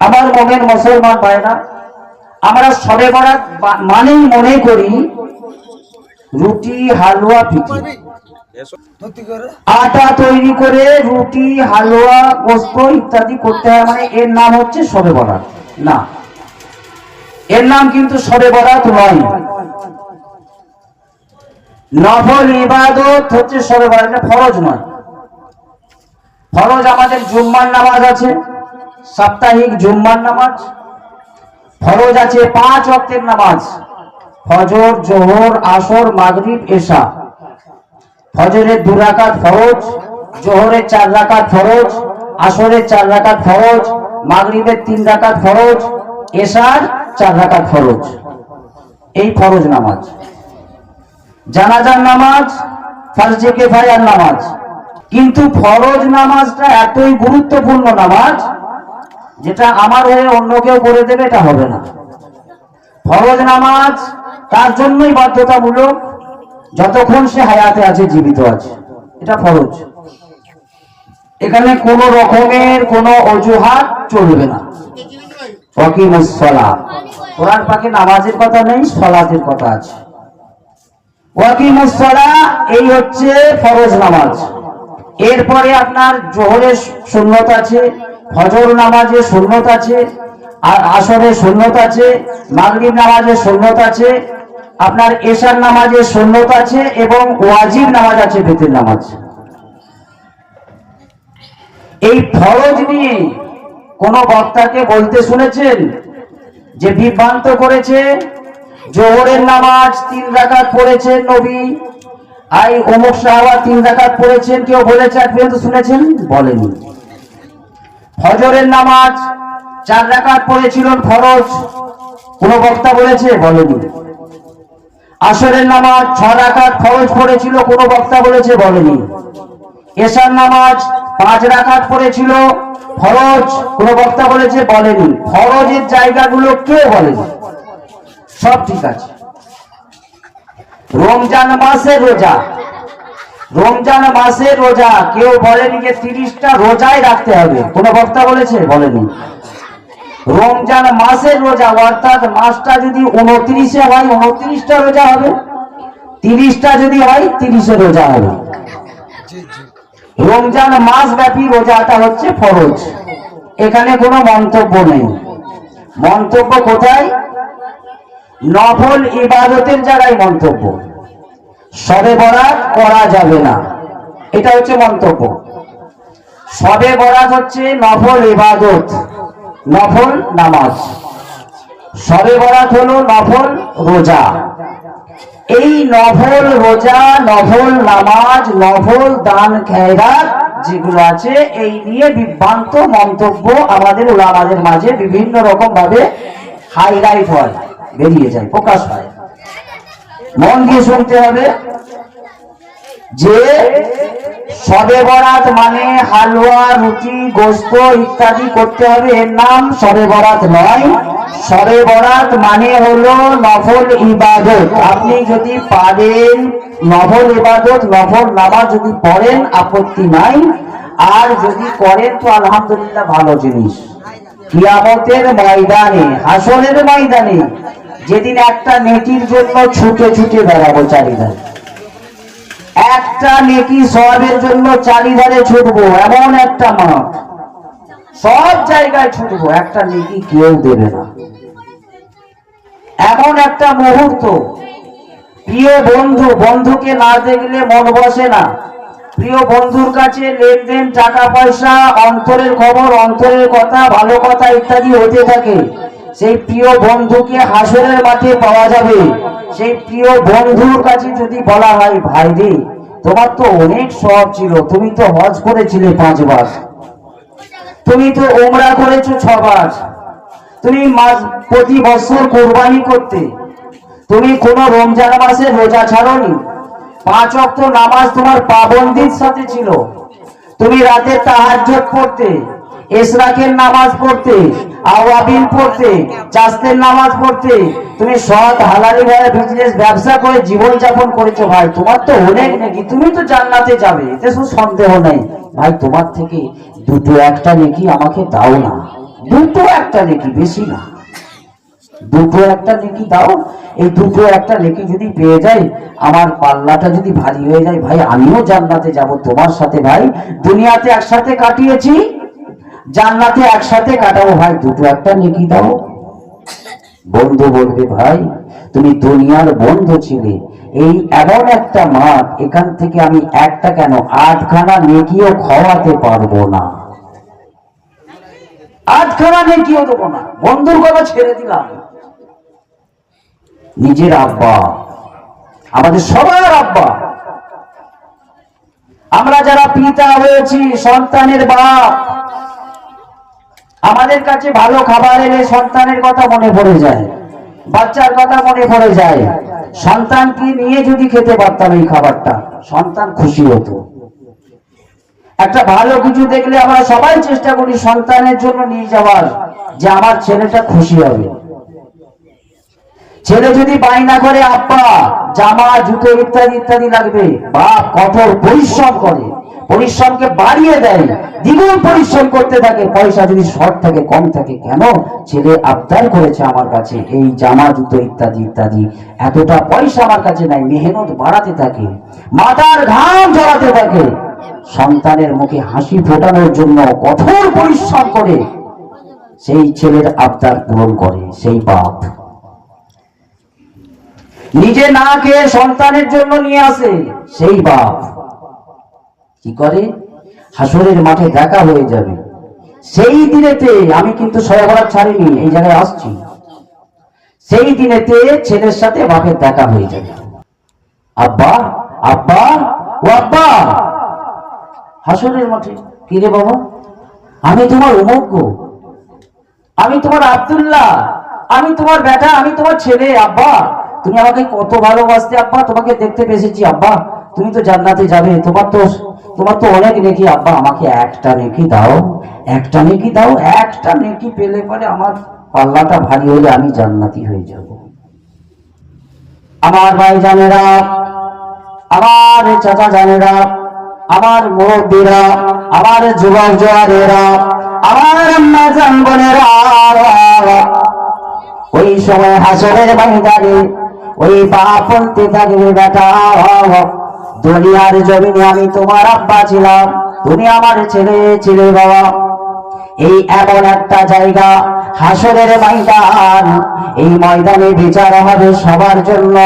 আমার মোমেন মুসলমান ভাইরা, আমরা সবে বরাত মানেই মনে করি রুটি, হালুয়া, পিঠে। আটা তৈরি করে রুটি, হালুয়া গোস্ত ইত্যাদি করতে হয় মানে এর নাম হচ্ছে সবে বরাত। না, এর নাম কিন্তু সবে বরাত নয়। নফল ইবাদত হচ্ছে সবে বরাত ফরজ নয়। ফরজ আমাদের জুম্মার নামাজ আছে। সাপ্তাহিক জুম্মার নামাজ, ফরজ আছে পাঁচ অক্টের নামাজ, ফজর, জোহর, আসর, মাগরিব, এশা। ফজরের দু রাকাত ফরজ, জোহরের চার রাকাত ফরজ, আসরের চার রাকাত ফরজ, মাগরিবের তিন রাকাত ফরজ, এশার চার রাকাত ফরজ। এই ফরজ নামাজ। জানাজার নামাজ, ফার্জে কেফায়ার নামাজ। কিন্তু ফরজ নামাজটা এতই গুরুত্বপূর্ণ নামাজ যেটা আমার হয়ে অন্য কেউ করে দেবে, এটা হবে না। ফরজ নামাজ তার জন্যই বাধ্যতামূলক, যতক্ষণ সে হায়াতে আছে, জীবিত আছে। এটা ফরজ। এখানে কোনো রকমের কোনো অজুহাত চলবে না। কোরআন নামাজের কথা নেই, সলাতের কথা আছে। এই হচ্ছে ফরজ নামাজ। এরপরে আপনার জোহরের সুন্নত আছে ফজর নামাজে সুন্নত আছে আর আসরের সুন্নত আছে, মাগরিব নামাজে সুন্নত আছে, আপনার এশার নামাজের সুন্নত আছে এবং ওয়াজিব নামাজ আছে বেতের নামাজ। এই ফরজ নিয়ে কোন বক্তাকে বলতে শুনেছেন? যে বিভ্রান্ত করেছে, জোহরের নামাজ তিন রাকাত পড়েছেন নবী আই অমুক সাহাবা তিন রাকাত পড়েছেন, কেউ বলেছে আর পর্যন্ত শুনেছেন? বলেনি ফজরের নামাজ, চার রাকাত পড়েছিলেন ফরজ। কোন বক্তা বলেছে? বলেনি। আসরের নামাজ ছ রাকাত ফরজ পড়েছিল, কোন বক্তা বলেছে? বলেনি। এশার নামাজ পাঁচ রাকাত পড়েছিল, ফরজ, কোন বক্তা বলেছে? বলেনি। ফরজের জায়গাগুলো কে বলেনি সব ঠিক আছে। রমজান মাসে রোজা। রমজান মাসে রোজা, কেউ বলেনি যে তিরিশটা রোজাই রাখতে হবে। কোন বক্তা বলেছে? বলেনি। রমজান মাসের রোজা, অর্থাৎ মাসটা যদি উনত্রিশে হয়, উনত্রিশটা রোজা হবে? তিরিশটা যদি হয়, তিরিশে রোজা হবে। রমজান মাস ব্যাপী রোজাটা হচ্ছে ফরজ। এখানে কোনো মন্তব্য নেই। মন্তব্য কোথায়? নফল ইবাদতের জায়গায় মন্তব্য। সবে বরাত করা যাবে না। এটা হচ্ছে মন্তব্য। সবে বরাত হচ্ছে নফল ইবাদত, নফল নামাজ। সবে বরাত হলো নফল রোজা। এই নফল রোজা, নফল নামাজ, নফল দান খেয়রাত যেগুলো আছে, এই নিয়ে বিভ্রান্ত মন্তব্য আমাদের ওলামাদের মাঝে বিভিন্ন রকম ভাবে হাইলাইট হয়, বেরিয়ে যায়, প্রকাশ হয়। মন দিয়ে শুনতে হবে যে সবে বরাত মানে হালুয়া, রুটি, গোস্ত ইত্যাদি করতে হবে। এর নাম সবে বরাত নয়। সবে বরাত মানে হলো নফল ইবাদত। আপনি যদি পারেন নফল ইবাদত, নফল নামাজ যদি পড়েন, আপত্তি নাই। আর যদি করেন তো আলহামদুলিল্লাহ ভালো জিনিস। কিয়ামতের ময়দানে, হাসনের ময়দানে যেদিন একটা নেকির জন্য ছুটে ছুটে বেড়াবো চারিধারে। একটা নেকি সবের জন্য চারিধারে ছুটবো, এমন একটা মাঠ। সব জায়গায় ছুটবো, একটা নেকি কেউ দেবে না। এমন একটা মুহূর্ত। প্রিয় বন্ধু, বন্ধুকে না দেখলে মন বসে না। প্রিয় বন্ধুর কাছে লেনদেন, টাকা পয়সা, অন্তরের খবর, অন্তরের কথা, ভালো কথা ইত্যাদি হতে থাকে। সেই প্রিয় বন্ধুকে হাসরের মাঠে পাওয়া যাবে। সেই প্রিয় বন্ধুর কাছে যদি বলা হয়, ভাই রে, তোমার তো অনেক সব ছিল, তুমি তো হজ করেছিলে পাঁচবার। তুমি তো ওমরা করেছ ছবার। তুমি মাস- প্রতি বছর কোরবানি করতে। তুমি কোনো রমজান মাসে রোজা ছাড়নি। পাঁচ অক্ত নামাজ তোমার পাবন্দির সাথে ছিল। তুমি রাতে তাহাজ্জুদ পড়তে, এসরাকের নামাজ পড়তে, আওয়াবিল পড়তে চাস্তের নামাজ পড়তে, তুমি সৎ হালালি ভাবে বিজনেস ব্যবসা করে জীবন যাপন করেছ ভাই। তোমার তো অনেক নাকি, তুমি তো জান্নাতে যাবে, এতে শুধু সন্দেহ নেই। ভাই, তোমার থেকে দুটো একটা নাকি আমাকে দাও না। দুটো একটা নেকি, বেশি না। দুটো একটা নেকি দাও। এই দুটো একটা নেকি যদি পেয়ে যাই, আমার পাল্লাটা যদি ভারী হয়ে যায়, ভাই, আমিও জান্নাতে যাব তোমার সাথে, ভাই। দুনিয়াতে একসাথে কাটিয়েছি, জান্নাতে একসাথে কাটাবো, ভাই। দুটো একটা নেকি দাও। বন্ধু বলবে, ভাই, তুমি দুনিয়ার বন্ধু ছিলে। এই এমন একটা মাঠ, এখান থেকে আমি একটা কেন আটখানা নেকিও খাওয়াতে পারব না। আটখানা নেকিও দেবো না। বন্ধুর কথা ছেড়ে দিলাম। নিজের আব্বা। আমাদের সবার আব্বা। আমরা যারা পিতা হয়েছি, সন্তানের বাপ, আমাদের কাছে ভালো খাবার এলে সন্তানের কথা মনে পড়ে যায়, বাচ্চার কথা মনে পড়ে যায়। সন্তানকে নিয়ে যদি খেতে পারতাম এই খাবারটা, সন্তান খুশি হতো। একটা ভালো কিছু দেখলে আমরা সবাই চেষ্টা করি সন্তানের জন্য নিয়ে যাওয়ার, যে আমার ছেলেটা খুশি হবে। ছেলে যদি বায়না করে, আব্বা, জামা, জুতো ইত্যাদি ইত্যাদি লাগবে। বাপ কঠোর পরিশ্রম করে। পরিশ্রমকে বাড়িয়ে দেয়। দ্বিগুণ পরিশ্রম করতে থাকে। পয়সা যদি শর্ট থাকে, কম থাকে, কেন? ছেলে, আবদার করেছে আমার কাছে। এই জামা, জুতো ইত্যাদি ইত্যাদি। এতটা পয়সা আমার কাছে নাই। মেহনত বাড়াতে থাকে। মাথার ঘাম জড়াতে থাকে। সন্তানের মুখে হাসি ফোটানোর জন্য কঠোর পরিশ্রম করে সেই ছেলের আবদার পূরণ করে। সেই বাপ নিজে না খেয়ে সন্তানের জন্য নিয়ে আসে সেই বাপ। কি করে? হাসরের মাঠে দেখা হয়ে যাবে। সেই দিনেতে আমি কিন্তু সয়াবরাত ছাড়িনি, এই জায়গায় আসছি। সেই দিনেতে ছেলের সাথে বাপের দেখা হয়ে যাবে। আব্বা আব্বা, ও আব্বা! হাসরের মাঠে। কি রে বাবা? আমি তোমার অমুক আমি তোমার আব্দুল্লাহ। আমি তোমার বেটা, আমি তোমার ছেলে, আব্বা। তুমি আমাকে কত ভালোবাসতে, আব্বা? তোমাকে দেখতে পেয়েছি, আব্বা। তুমি তো জান্নাতে যাবে। তোমার তো তোমার তো অনেক নেকি, আব্বা। আমাকে একটা নেকি দাও, একটা নেকি দাও, একটা নেকি পেলে পরে আমার পাল্লাটা ভারী হলে আমি জান্নাতি হয়ে যাব। আমার ভাই জানেরা, আমার চাচা জানেরা, আমার মুরব্বীরা, আমার যুবক জোয়ারেরা আমার আম্মা জান বোনেরা, ওই সময় হাসরের ময়দানে ওই বাপ বলতে থাকবে বেটা দুনিয়ার জমিনে আমি তোমার আব্বা ছিলাম, তুমি আমার ছেলে, ছিলে বাবা। এই এমন একটা জায়গা, হাসরের ময়দান। এই ময়দানে বিচার হবে সবার জন্য।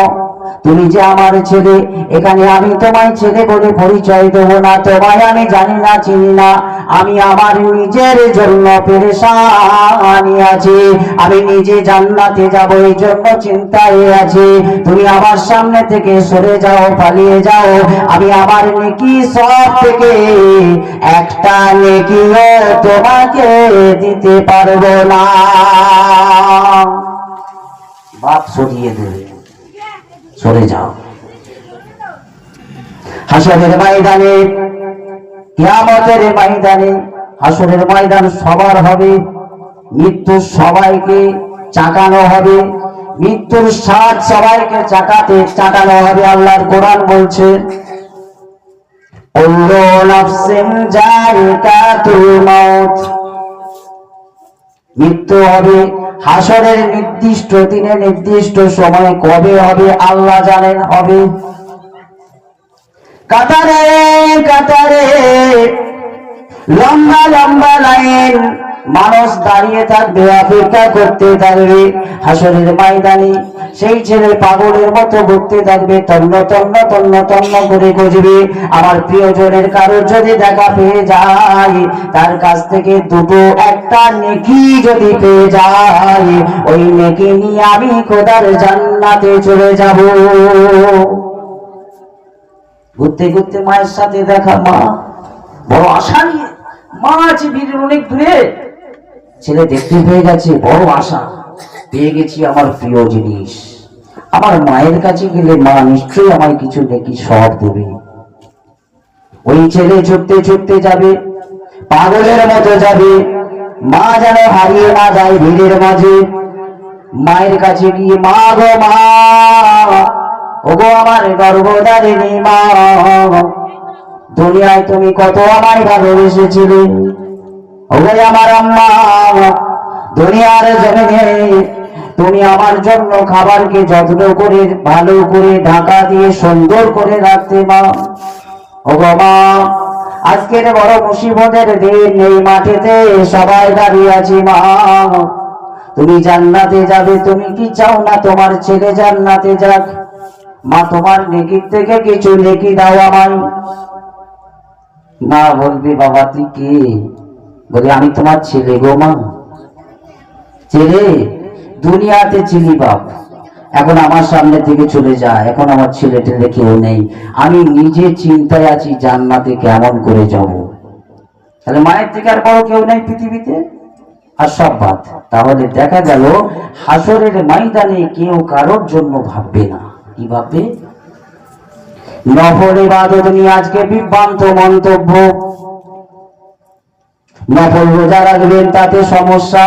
তুমি যে আমার ছেলে, এখানে আমি তোমায় ছেলে বলে পরিচয় দেব না, তোমায় আমি জানি না, চিনি না। আমি আমার নিজের জন্য পেরেশানি আছি। আমি নিজে জান্নাতে যাব এই জন্য চিন্তায় আছি। তুমি আমার সামনে থেকে সরে যাও, পালিয়ে যাও। আমি আমার নেকি সব থেকে, একটা নেকিও তোমাকে দিতে পারব না। বাপ সরিয়ে দেবে সরে যাও। হাসরের ময়দানে, কিয়ামতের ময়দানে, হাসরের ময়দান সবার হবে মৃত্যু সবাইকে চাকানো হবে, মৃত্যুর স্বাদ সবাইকে চাকাতে, চাকানো হবে, আল্লাহর কোরআন বলছে, কুল্লু নাফসিন জায়কাতুল মাউত। মৃত্যু হবে। হাসরের নির্দিষ্ট দিনে নির্দিষ্ট সময়ে কবে হবে আল্লাহ জানেন হবে। কাতারে কাতারে, লম্বা লম্বা লাইন। মানুষ দাঁড়িয়ে থাকবে, অপেক্ষা করতে থাকবে হাসরের ময়দানে। সেই ছেলে পাগলের মতো ঘুরতে থাকবে, তন্ন তন্ন তন্ন তন্ন করে খুঁজবে। আমার প্রিয়জনের কারোর যদি দেখা পেয়ে যায়, তার কাছ থেকে দুটো, একটা নেকি যদি পেয়ে যায়, ওই নেকি নিয়ে আমি খোদার জান্নাতে চলে যাব। ঘুরতে ঘুরতে মায়ের সাথে দেখা, মা, বড় আশা নিয়ে, মা আছে বীরের অনেক দূরে, ছেলে দেখতে পেয়ে গেছে, বড় আশা। পেয়ে গেছি আমার প্রিয় জিনিস। আমার মায়ের কাছে গেলে মা নিশ্চয়ই আমায় কিছু নাকি সব দেবে। ওই ছেলে ছুটতে ছুটতে যাবে, পাগলের মতো যাবে। মা যেন হারিয়ে না যায় ভিড়ের মাঝে। মায়ের কাছে গিয়ে, মা গো মা, ওগো আমার গর্ভধারিণী মা, দুনিয়ায় তুমি কত আমায় ভালোবেসেছিলে? ওগো আমার আম্মা দুনিয়ার জমিনে তুমি আমার জন্য খাবারকে যত্ন করে, ভালো করে ঢাকা দিয়ে সুন্দর করে রাখতে মা। ও বাবা আজকের বড় মুসিবতের দিন, এই মাঠেতে সবাই দাঁড়িয়ে আছি মা। তুমি জান্নাতে যাবে, তুমি কি চাও না তোমার ছেলে জান্নাতে যাক? মা, তোমার নেকির থেকে কিছু নেকি দাও আমায়। মা বলবি, বাবা, তুই কে? বলে, আমি তোমার ছেলে গো মা। ছেলে দুনিয়াতে চিনি বাপ, এখন আমার সামনে থেকে চলে যায় এখন আমার ছেলে টেলে কেউ নেই। আমি নিজে চিন্তায় আছি জান্নাতে কেমন করে যাব। তাহলে মায়ের থেকে আর বড় কেউ নেই পৃথিবীতে? আর সব বাদ। তাহলে দেখা গেল, হাসরের ময়দানে কেউ কারোর জন্য ভাববে না। কি ভাববে? নফল ইবাদত নিয়ে আজকে বিভ্রান্ত মন্তব্য। নফল রোজা রাখবেন, তাতে সমস্যা।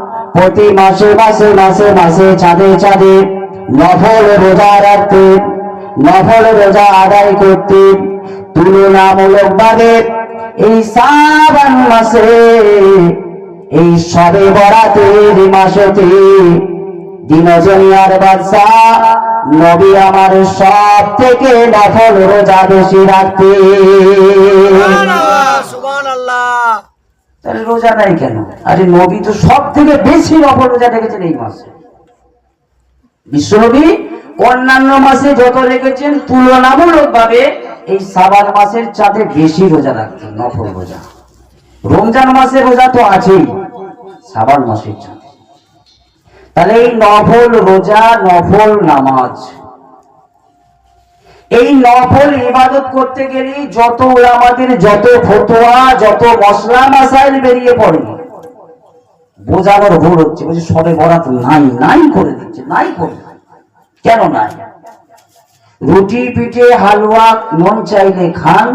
প্রতি মাসে মাসে মাসে মাসে চাঁদে চাঁদে নফল রোজা রাখতে, নফল রোজা আদায় করতেন তুলনামূলক ভাবে এই সাবান মাসে, এই সবে বরাতের মাসতে দিনজনিয়ার বাদশা নবী আমার সব থেকে নফল রোজা বেশি রাখতে তাহলে রোজা নাই কেন? আরে নবী তো সব থেকে বেশি নফল রোজা রেখেছেন এই মাসে। বিশ্বনবী অন্যান্য মাসে যত রেখেছেন তুলনামূলক ভাবে এই সাবান মাসের চাঁদে বেশি রোজা রাখতেন, নফল রোজা। রমজান মাসে রোজা তো আছেই, সাবান মাসের চাঁদে। তাহলে এই নফল রোজা, নফল নামাজ এই নফল ইবাদত করতে গেলে যত আমাদের যত ফতোয়া, যত মশলা মাসাইল বেরিয়ে পড়ে, বোঝানোর ভুল হচ্ছে। বলছে, সবে বরাত নাই নাই করে দিচ্ছে, নাই করে কেন নাই? রুটি পিঠে হালুয়া, মন চাইলে খান,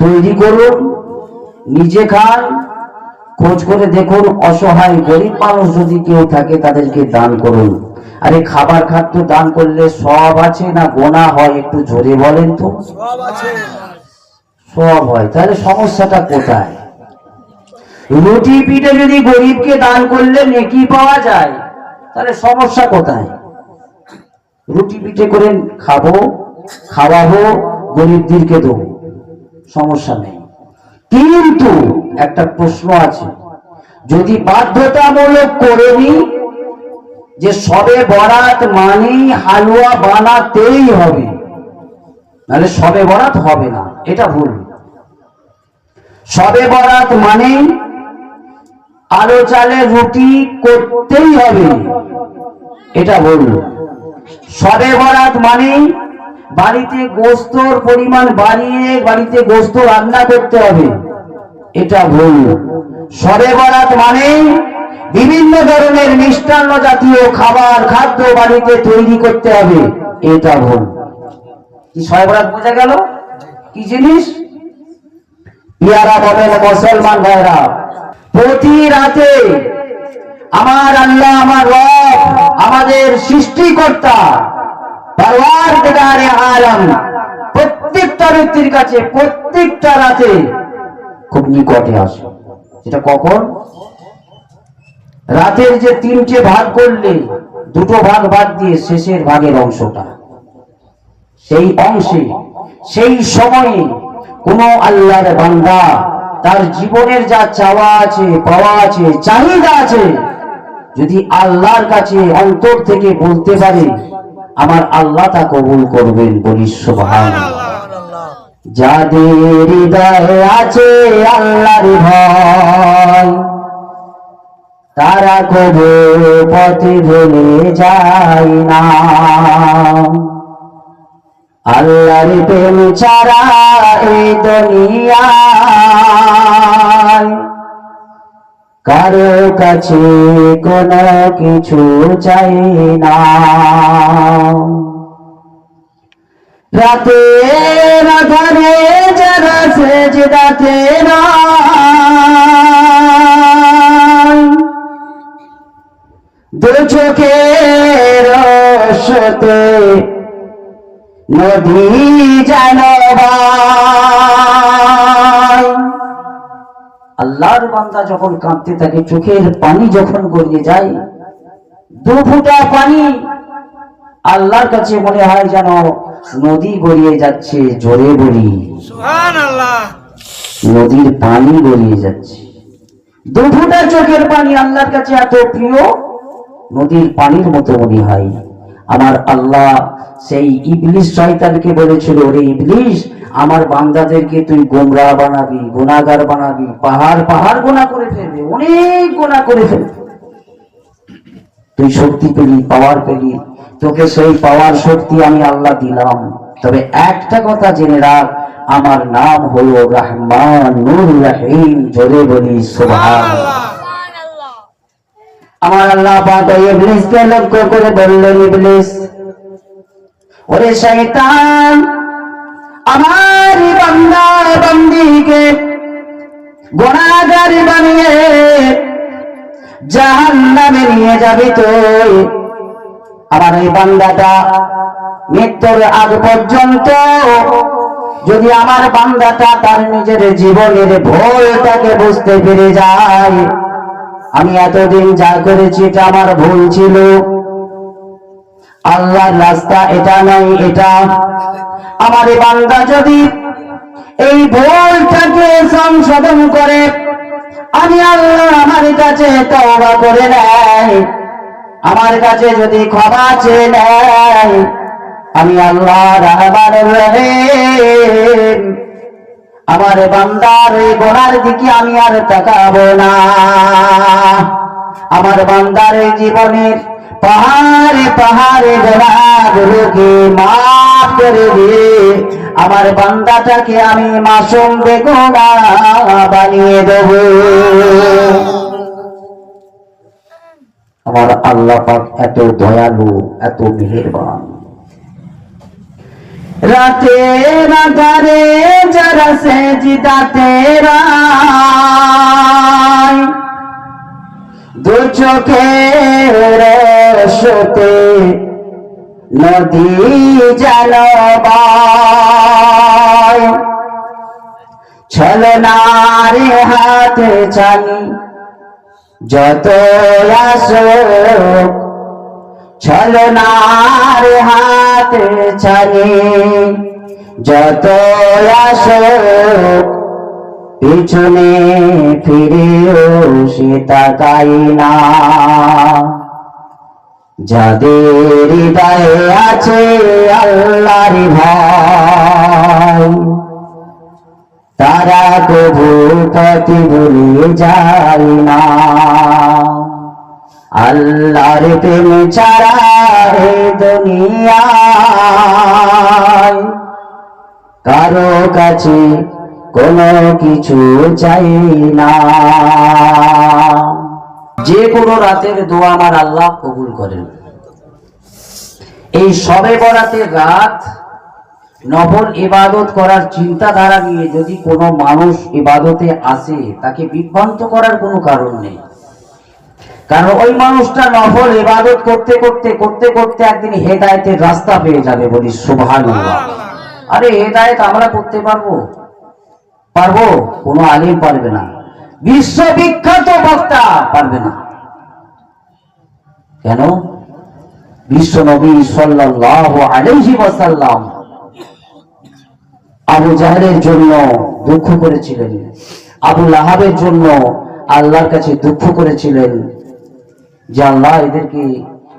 তৈরি করুন, নিজে খান, খোঁজ করে দেখুন, অসহায় গরিব মানুষ যদি কেউ থাকে, তাদেরকে দান করুন। আরে খাবার খাদ্য দান করলে সব আছে না গোনা হয়? একটু জোরে বলেন তো। সব আছে। সব হয়। তাহলে সমস্যাটা কোথায়? রুটি পিঠে যদি গরিবকে দান করলে নেকি পাওয়া যায় তাহলে সমস্যা কোথায়? রুটি পিঠে করে খাব খাওয়াবো গরিবদেরকে দেবো। সমস্যা নেই। কিন্তু একটা প্রশ্ন আছে। যদি বাধ্যতামূলক করে নিই যে সবে বরাত মানেই হালুয়া বানাতেই হবে। নাহলে সবে বরাত হবে না, এটা ভুল। সবে বরাত মানে আলো চালে রুটি করতেই হবে, এটা ভুল। সবে বরাত মানেই বাড়িতে গোস্তর পরিমাণ বাড়িয়ে বাড়িতে গোস্ত রান্না করতে হবে, এটা ভুল। সবে বরাত মানেই বিভিন্ন ধরনের মিষ্টান্ন জাতীয় খাবার খাদ্য বাড়িতে তৈরি করতে হবে। এটা ভুল। কি সবে বরাত বোঝা গেল? কি জিনিস? ইয়ারা বলেন, মুসলমান ভাইরা, প্রতি রাতে আমার আল্লাহ, আমার রব, আমাদের সৃষ্টিকর্তা প্রত্যেকটা ব্যক্তির কাছে প্রত্যেকটা রাতে খুব নিকটে আসে। সেটা কখন? রাতের যে তিনটে ভাগ করলে, দুটো ভাগ বাদ দিয়ে শেষের ভাগের অংশটা। সেই অংশে, সেই সময়ে কোন আল্লাহর বান্দা তার জীবনের যা চাওয়া আছে, পাওয়া আছে, চাহিদা আছে, যদি আল্লাহর কাছে অন্তর থেকে বলতে পারে, আমার আল্লাহ তা কবুল করবেন বলি আল্লাহ যাদের হৃদয়ে আছে আল্লাহর ভয় তারা কবু পথে ভুলে যায় না। আল্লাহর প্রেম ছাড়া এই দুনিয়ায় কারও কাছে কোনো কিছু চাই না। রাতে রাধারে যারা সেজদাতে দু চোখের রসতে নদী জানবাই আল্লাহর বান্দা যখন কাঁদতে থাকে চোখের পানি যখন গড়িয়ে যায় দু ফুটা পানি আল্লাহর কাছে মনে হয় যেন নদী গড়িয়ে যাচ্ছে জোরে বলি নদীর পানি গড়িয়ে যাচ্ছে। দু ফুটা চোখের পানি আল্লাহর কাছে এত প্রিয় নদীর পানির মতো মনে হয়। আমার আল্লাহ সেই ইবলিশ শয়তানকে বলেছিল, রে ইবলিশ আমার বান্দাদেরকে তুই গোমরা বানাবি গুনাগার বানাবি, পাহাড় পাহাড় গোনা করে ফেলবে, অনেক গোনা করে ফেলবে। তুই শক্তি পেলি পাওয়ার পেলি, তোকে সেই পাওয়ার শক্তি আমি আল্লাহ দিলাম। তবে একটা কথা জেনে রাখ, আমার নাম হলো রহমান নুর রহিম, জোরে বলি সুবহান আমার আল্লাহ পাক লক্ষ্য করে বললেন, ইবলিস, ওরে শয়তান আমার বান্দা বান্দিকে গুনাহগার বানিয়ে জাহান্নামে নিয়ে যাবি তুই। আমার এই বান্দাটা মৃত্যুর আগ পর্যন্ত যদি আমার বান্দাটা তার নিজের জীবনের ভুলটাকে বুঝতে পেরে যায় আমি এতদিন যা করেছি এটা আমার ভুল ছিল। আল্লাহর রাস্তা এটা নয় এটা আমার বান্দা যদি এই ভুলটাকে সংশোধন করে, আমি আল্লাহ আমার কাছে তওবা করে নেয়, আমার কাছে যদি ক্ষমা চেয়ে নেয়, আমি আল্লাহ রহমান রহিম। আমার বান্দার এই গোনার দিকে আমি আর তাকাবো না। আমার বান্দার এই জীবনের পাহাড়ে পাহাড়ে গোনাগুলোকে মাফ করে দিয়ে আমার বান্দাটাকে আমি মাসুম বেগুনা বানিয়ে দেব। আমার আল্লাহ পাক এত দয়ালু, এত মেহেরবান। রাতে রাগারে যারা সে জিদাতে দু চোখের রসতে নদী জলবায় ছলনারে হাতে চানি যত আসুক ছলনার হাতে ছানি যত পিছনে ফিরেও সে তাকাই না। যাদের হৃদয়ে আছে আল্লাহর ভয়, তারা কবু পথে ভুলে যায় না। আল্লাহর প্রেম ছাড়া দুনিয়ায় কারও কাছে কোনো কিছু চাই না। যে কোনো রাতের দোয়া আমার আল্লাহ কবুল করেন। এই সবে বরাতের রাত নফল ইবাদত করার চিন্তাধারা নিয়ে যদি কোনো মানুষ ইবাদতে আসে, তাকে বিভ্রান্ত করার কোনো কারণ নেই। কারণ ওই মানুষটা নফল ইবাদত করতে করতে করতে করতে একদিন হেদায়েতের রাস্তা পেয়ে যাবে বলি সুবহানাল্লাহ। আরে হেদায়েত আমরা করতে পারব? পারব? কোনো আলিম পারবে না। বিশ্ববিখ্যাত বক্তা পারবে না। কেন? বিশ্ব নবী ওয়াসাল্লাম আবু জাহেলের জন্য দুঃখ করেছিলেন। আবু লাহাবের জন্য আল্লাহর কাছে দুঃখ করেছিলেন। যে আল্লাহ এদেরকে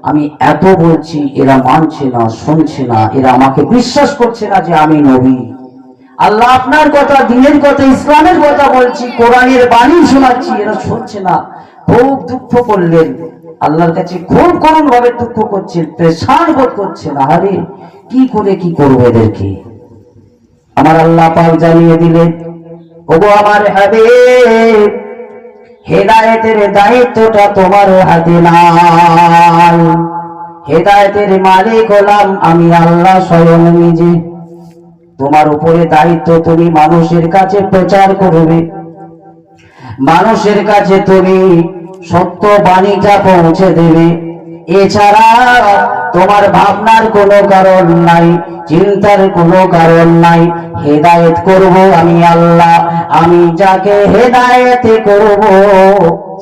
আমি এত বলছি, এরা মানছে না, শুনছে না, এরা আমাকে বিশ্বাস করছে না যে আমি নবী। আল্লাহ আপনার কথা, দিনের কথা, ইসলামের কথা বলছি, কোরআনের বাণী শোনাচ্ছি, এরা শুনছে না। খুব দুঃখ করলেন। আল্লাহর কাছে খুব করুণ ভাবে দুঃখ করছেন, প্রেশান বোধ করছেন আরে কি করে কি করব এদেরকে? আমার আল্লাহ পাক জানিয়ে দিলেন, ওগো আমার হাবিব হেদায়েতের দায়িত্বটা তোমার হাতে নাই। হেদায়েতের মালিক হলাম আমি আল্লাহ স্বয়ং নিজে। তোমার উপরে দায়িত্ব তুমি মানুষের কাছে প্রচার করবে। মানুষের কাছে তুমি সত্য বাণীটা পৌঁছে দেবে। এছাড়া তোমার ভাবনার কোনো কারণ নাই, চিন্তার কোনো কারণ নাই। হেদায়েত করব আমি আল্লাহ, আমি যাকে হেদায়েত করব,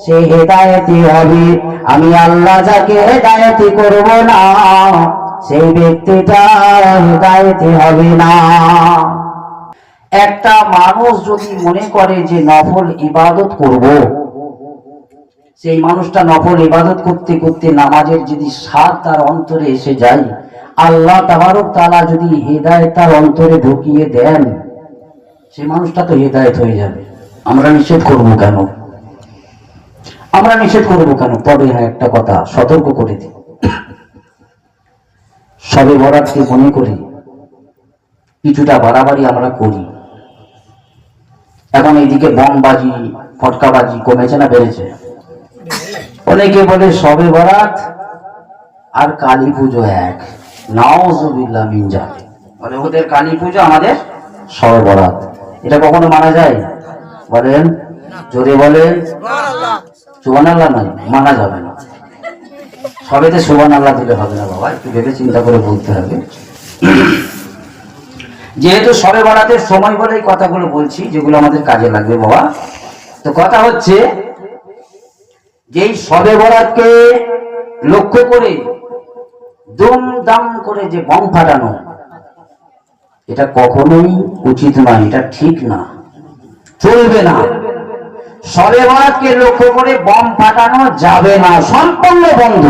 সে হেদায়েতই হবে। আমি আল্লাহ যাকে হেদায়েত করব না, সেই ব্যক্তিটা হেদায়েতই হবে না। একটা মানুষ যদি মনে করে যে নফল ইবাদত করব সেই মানুষটা নফল ইবাদত করতে করতে নামাজের যদি স্বাদ তার অন্তরে এসে যায়, আল্লাহ তাবারক তালা যদি হেদায়ত তার অন্তরে ঢুকিয়ে দেন, সেই মানুষটা তো হেদায়ত হয়ে যাবে। আমরা নিষেধ করব কেন? আমরা নিষেধ করব কেন? তবে হ্যাঁ একটা কথা, সতর্ক করে দিই। সবে বরাতকে মনে করি, কিছুটা বাড়াবাড়ি আমরা করি। এখন এইদিকে বমবাজি, ফটকাবাজি কমেছে না বেড়েছে? অনেকে বলে সবে বরাত আর কালী পুজো এক। নাওজুবিল্লাহ মিনজা বলে ওদের কালী পুজো আমাদের সবে বরাত। এটা কখনো মানা যায়? বলেন? যদি বলেন? সুবান আল্লাহ নয়, মানা যাবে না। সবেতে সুবান আল্লাহ দিলে হবে না বাবা, একটু ভেবে চিন্তা করে বলতে হবে। যেহেতু সবে বরাতের সময় বলে এই কথাগুলো বলছি, যেগুলো আমাদের কাজে লাগবে বাবা। তো কথা হচ্ছে যে এই সবে বরাতকে লক্ষ্য করে দুমদাম করে যে বম ফাটানো, এটা কখনোই উচিত নয়, এটা ঠিক না। চলবে না। সবে বরাতকে লক্ষ্য করে বম ফাটানো যাবে না, সম্পূর্ণ বন্ধ।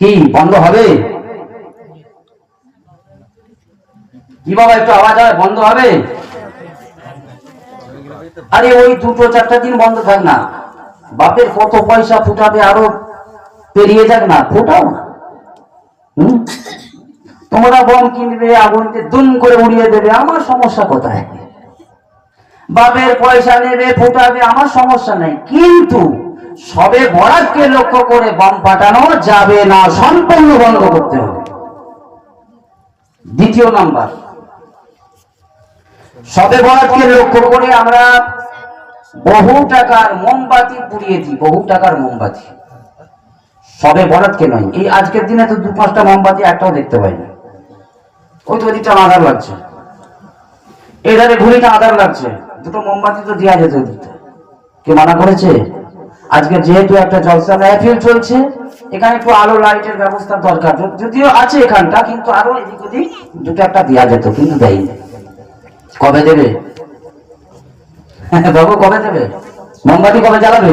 কি, বন্ধ হবে? কি বাবা, একটু আওয়াজ হয়, বন্ধ হবে? আরে ওই দুটো চারটা দিন বন্ধ থাক না। বাপের কত পয়সা ফুটাবে আরও পেরিয়ে যাক না, ফুটাও না? তোমরা বম কিনবে, আগুনকে দুম করে উড়িয়ে দেবে, আমার সমস্যা কোথায়? বাপের পয়সা নেবে, ফুটাবে, আমার সমস্যা নেই। কিন্তু সবে বরাতকে লক্ষ্য করে বম ফাটানো যাবে না, সম্পূর্ণ বন্ধ করতে হবে। দ্বিতীয় নাম্বার। সবে বরাতকে লক্ষ্য করে আমরা বহু টাকার মোমবাতি পুড়িয়ে দিই, বহু টাকার মোমবাতি। সবে বরাতকে নয়, এই আজকের দিনে তো দু পাঁচটা মোমবাতি, একটাও দেখতে পাই না। ওই তো ওদিকটা আধার লাগছে। এধারে ঘুড়িটা আধার লাগছে, দুটো মোমবাতি তো দেওয়া যেত ওদিকটা। কে মানা করেছে? আজকে যেহেতু একটা জলসা মেহফিল চলছে, এখানে একটু আলো লাইটের ব্যবস্থা দরকার। যদিও আছে এখানটা, কিন্তু আরও এদিক ওদিক দুটো একটা দেওয়া যেত, কিন্তু দেয়নি। কবে দেবে? বাবু, কবে দেবে? মোমবাতি কবে জ্বালাবে?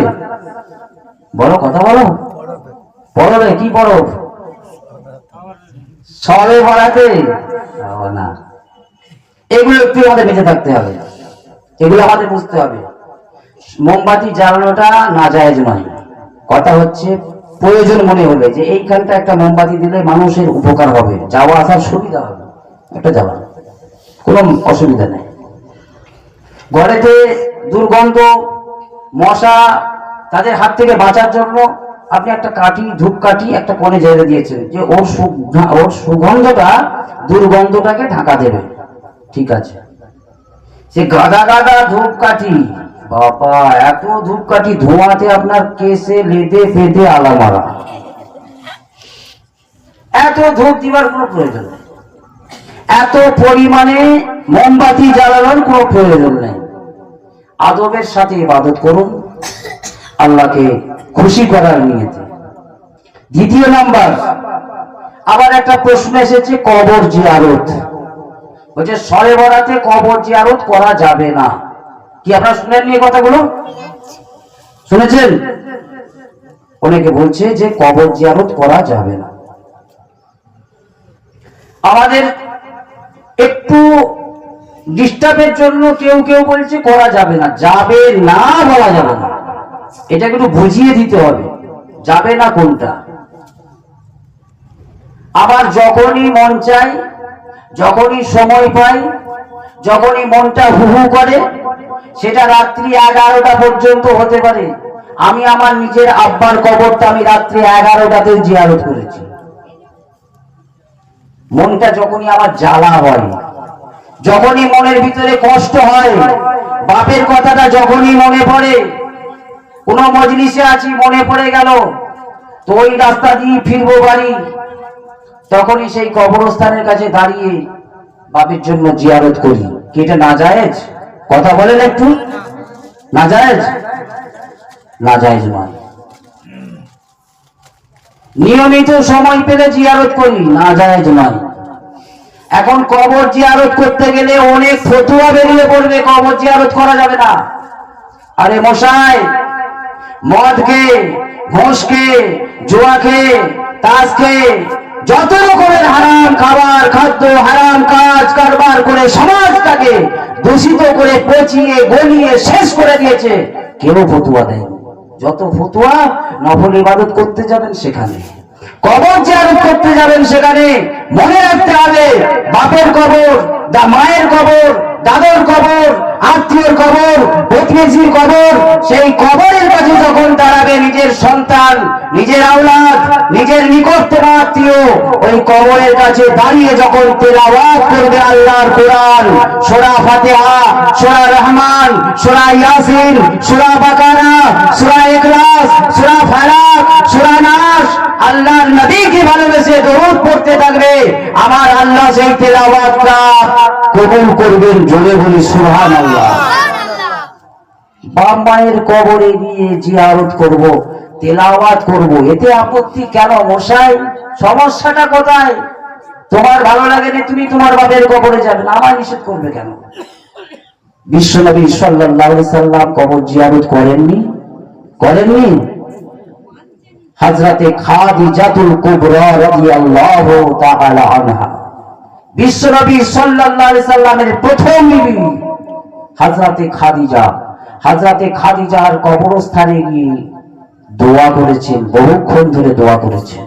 বলো কথা বলো। পড়বে, কি পড়ো? সবে ভরাতে না। এগুলো একটু আমাদের বেঁচে থাকতে হবে। এগুলো আমাদের বুঝতে হবে। মোমবাতি জ্বালানোটা না জায়েজ নয়। কথা হচ্ছে, প্রয়োজন মনে হলে যে এইখানটা একটা মোমবাতি দিলে মানুষের উপকার হবে। যাওয়া আসার সুবিধা হবে। একটা জ্বালানো। কোনো অসুবিধা নেই। ঘরেতে দুর্গন্ধ, মশা তাদের হাত থেকে বাঁচার জন্য আপনি একটা কাঠি, ধূপকাঠি একটা কোণে জেলে দিয়েছেন যে ওর ওর সুগন্ধটা দুর্গন্ধটাকে ঢাকা দেবে। ঠিক আছে। সে গাদা গাদা ধূপকাঠি, বাবা, এত ধূপকাঠি ধোঁয়াতে আপনার কেসে লেদে ফেদে আলা মারা এত ধূপ দিবার কোনো প্রয়োজন নেই। এত পরিমাণে মোমবাতি জ্বালানোর কোনো প্রয়োজন নেই। আদবের সাথে ইবাদত করুন। আল্লাহকে খুশি করার নিয়েতে। দ্বিতীয় নাম্বার, আবার একটা প্রশ্ন এসেছে, কবর জিয়ারত। বলছে সরে বরাতে কবর জিয়ারত করা যাবে না। কি আপনারা শুনেন এই কথাগুলো? শুনেছেন? অনেকে বলছে যে কবর জিয়ারত করা যাবে না। আমাদের একটু ডিস্টার্বের জন্য কেউ কেউ বলছে, করা যাবে না। যাবে না বলা যাবে না। এটা একটু বুঝিয়ে দিতে হবে, যাবে না কোনটা। আবার যখনই মন চাই যখনই সময় পাই যখনই মনটা হু হু করে, সেটা রাত্রি এগারোটা পর্যন্ত হতে পারে। আমি আমার নিজের আব্বার কবরটা আমি রাত্রি এগারোটাতে জিয়ারত করেছি। মনটা যখনই আমার জ্বালা হয়, যখনই মনের ভিতরে কষ্ট হয়, বাপের কথাটা যখনই মনে পড়ে, কোন মজলিসে আছি, মনে পড়ে গেল, তো ওই রাস্তা দিয়ে ফিরবো বাড়ি। তখনই সেই কবরস্থানের কাছে দাঁড়িয়ে বাপের জন্য জিয়ারত করি। কি এটা না জায়েজ কথা বলেন একটু। না জায়েজ না জায়েজ নয়। নিয়মিত সময় পেলে জিয়ারত করি, না জায়েজ নয় এখন কবর জিয়ারত করতে গেলে অনেক ফতুয়া বেরিয়ে পড়বে, কবর জিয়ারত করা যাবে না। আরে মশাই, মদ খেয়ে, ঘোষ খেয়ে, জুয়া খেয়ে তাস খেয়ে, যত রকমের হারাম খাবার, খাদ্য, হারাম কাজ, কারবার করে সমাজটাকে দূষিত করে পচিয়ে, গলিয়ে শেষ করে দিয়েছে, কেউ ফতুয়া দেয় যত ফতুয়া নফল ইবাদত করতে যাবেন সেখানে। কবর জিয়ারত করতে যাবেন সেখানে। মনে রাখতে হবে, বাপের কবর দা মায়ের কবর, দাদর কবর আত্মীয়র কবর প্রতিবেশীর কবর, সেই কবরের কাছে যখন দাঁড়াবে নিজের সন্তান, নিজের আওলাদ, নিজের নিকটতম আত্মীয়, ওই কবরের কাছে দাঁড়িয়ে যখন তেলাওয়াত করবে আল্লাহর কোরআন, সোরা ফাতিহা, সোরা রহমান, সোরা ইয়াসিন, সোরা বাকারা, সোরা ইখলাস, সোরা ফালাক, সোরা নাস, আল্লাহর নবীকে ভালোবেসে দরুদ পড়তে থাকবে, আমার আল্লাহ সেই তেলাওয়াতটা কবুল করবেন জোরে বলি সুবহানাল্লাহ। বাপ মায়ের কবরে গিয়ে জিয়ারত করব তেলাওয়াত করব এতে আপত্তি কেন মশাই? সমস্যাটা কোথায়? তোমার ভালো লাগে না তুমি তোমার বাপের কবরে যাবে আমার নিষেধ করবে কেন? বিশ্বনবী আলাইহি সাল্লাম কবর জিয়ারত করেননি? করেননি? হযরতে খাদিজাতুল কুবরা রাদিয়াল্লাহু তাআলা আনহা। বিশ্বনবী সাল্লাল্লাহু সাল্লামের প্রথম বিবি হাজরাতে খাদিজা, হাজরাতে খাদিজার কবরস্থানে গিয়ে দোয়া করেছেন, বহুক্ষণ ধরে দোয়া করেছেন।